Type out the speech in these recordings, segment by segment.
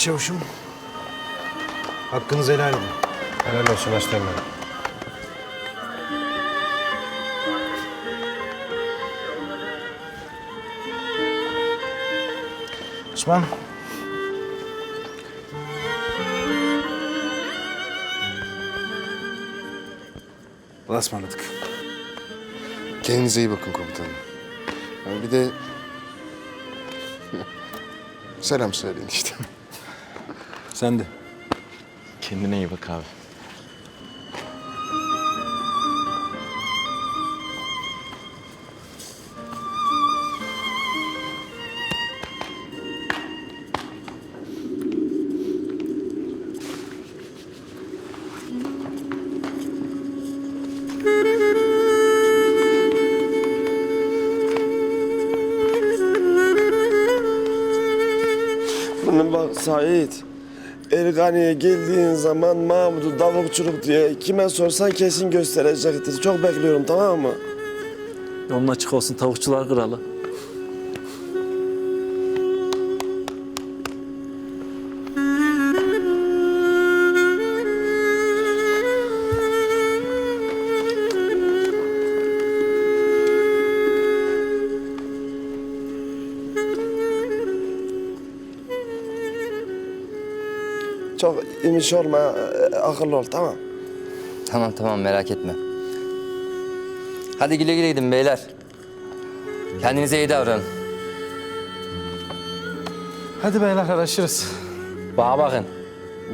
Başçavuşum. Hakkınızı helal edin. Helal olsun aslanım. Osman. Allah'a ısmarladık. Kendinize iyi bakın komutanım. Yani bir de... Selam söyleyin işte. Sen de. Kendine iyi bak abi. Bana bak Sait. Ergani'ye geldiğin zaman Mahmut'u davukçuluk diye kime sorsan kesin gösterecektir. Çok bekliyorum tamam mı? Yolun açık olsun tavukçular kralı. Çok imiş olma, akıllı ol tamam. Tamam tamam merak etme. Hadi güle güle gidin beyler. Kendinize iyi davranın. Hadi beyler araşırız. Bana bakın.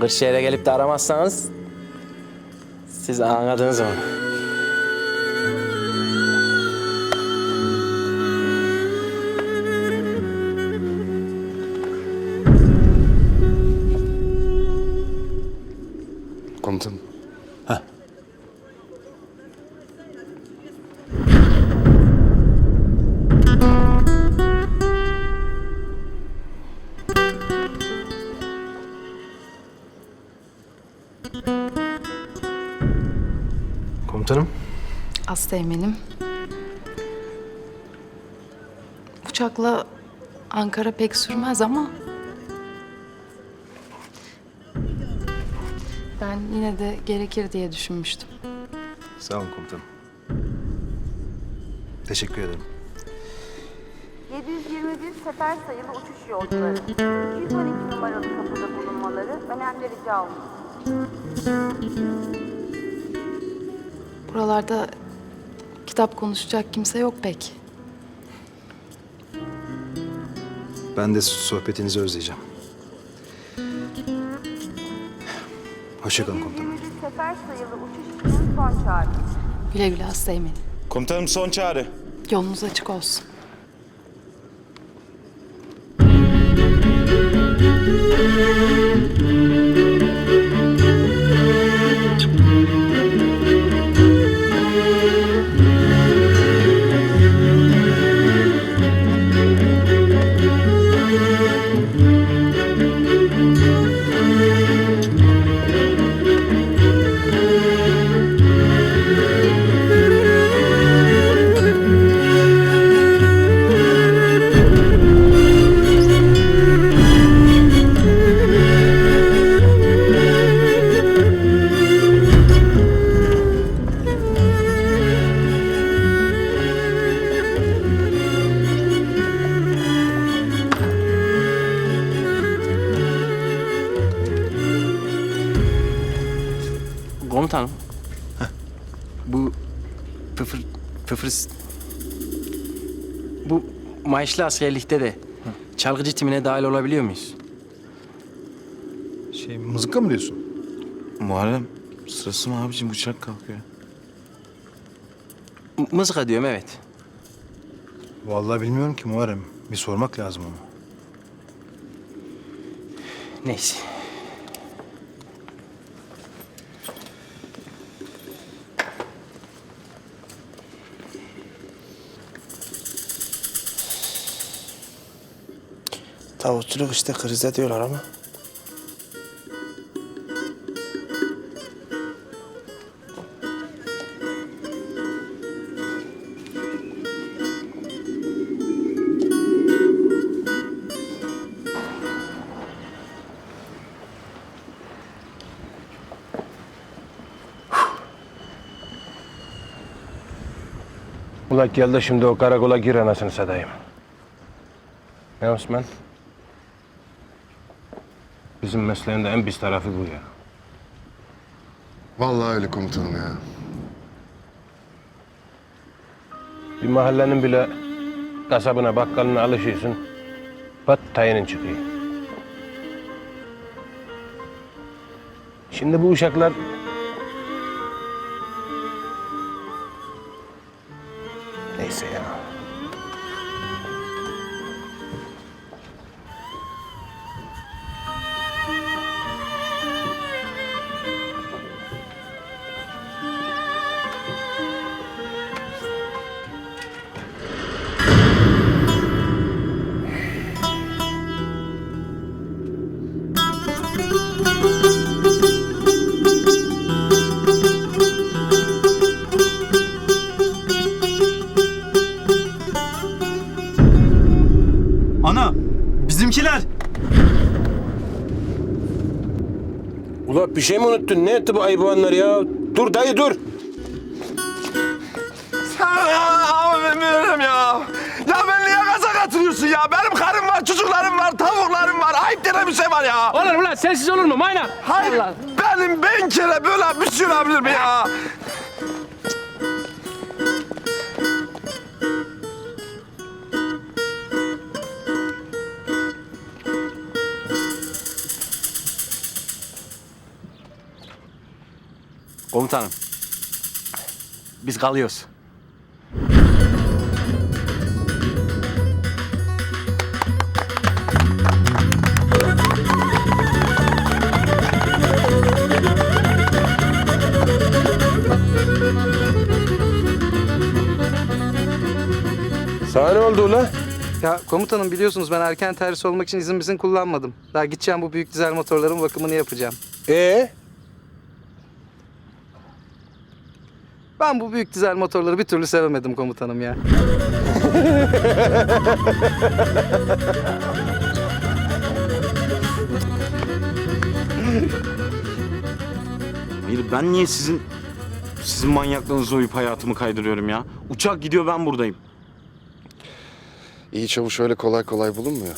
Kırşehir'e gelip de aramazsanız siz anladınız mı? Komutanım. Komutanım. Asteğmenim. Uçakla Ankara pek sürmez ama... Ben yine de gerekir diye düşünmüştüm. Sağ olun komutanım. Teşekkür ederim. 721 sefer sayılı uçuş yolcuları. 212 numaralı kapıda bulunmaları önemli rica olunur. Buralarda kitap konuşacak kimse yok pek. Ben de sohbetinizi özleyeceğim. Hoşçakalın komutanım. 721 sefer sayılı uçuş için son çağrı. Güle güle Asteğmenim. Komutanım son çağrı. Yolunuz açık olsun. Komutanım. Bu pıfır, pıfır... Bu maaşlı askerlikte de çalgıcı timine dahil olabiliyor muyuz? Şey, mızıka mı diyorsun? Muharrem sırası mı abicim uçak kalkıyor. M- mızıka diyorum evet. Vallahi bilmiyorum ki Muharrem. Bir sormak lazım onu. Neyse. Tavukçuluk işte krize diyorlar ama. Ulak geldi şimdi o karakola gir anasını satayım. Ne Osman? Bizim mesleğin de en pis tarafı bu ya. Vallahi öyle komutanım ya. Bir mahallenin bile kasabına, bakkalına alışıyorsun. Pat tayinin çıkıyor. Şimdi bu uşaklar... Neyse ya. Bizimkiler. Ula bir şey mi unuttun? Ne etti bu ayıboğanlar ya? Dur dayı dur. Abim ya. Ya ben niye gaza katılıyorsun ya? Benim karım var, çocuklarım var, tavuklarım var. Ayıp denen bir şey var ya. Olur mu lan sensiz olur mu mayna? Hayır, benim bin kere böyle bir şey olabilir mi ya? Komutanım. Biz kalıyoruz. Sana ne oldu ula? Ya komutanım biliyorsunuz ben erken terhis olmak için izin bizim kullanmadım. Daha gideceğim bu büyük dizel motorların bakımını yapacağım. Ee? Ben bu büyük dizel motorları bir türlü sevemedim komutanım ya. Hayır ben niye sizin sizin manyaklığınıza uyup hayatımı kaydırıyorum ya? Uçak gidiyor ben buradayım. İyi çavuş öyle kolay kolay bulunmuyor.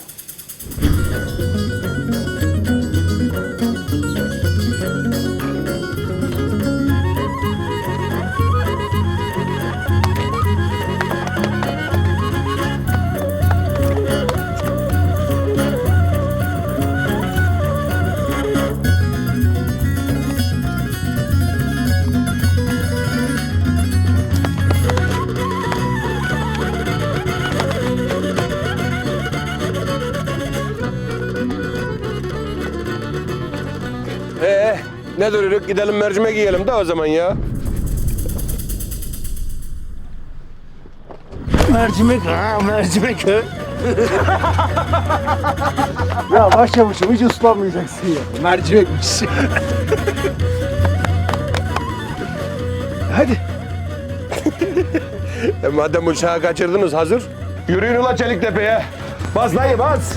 Ne duruyoruz? Gidelim mercimek yiyelim de o zaman ya. Mercimek ha mercimek ha. ya başlamışım hiç ıslanmayacaksın ya. Mercimekmiş. Hadi. E madem uçağı kaçırdınız hazır. Yürüyün ula Çeliktepe'ye. Bas dayı bas.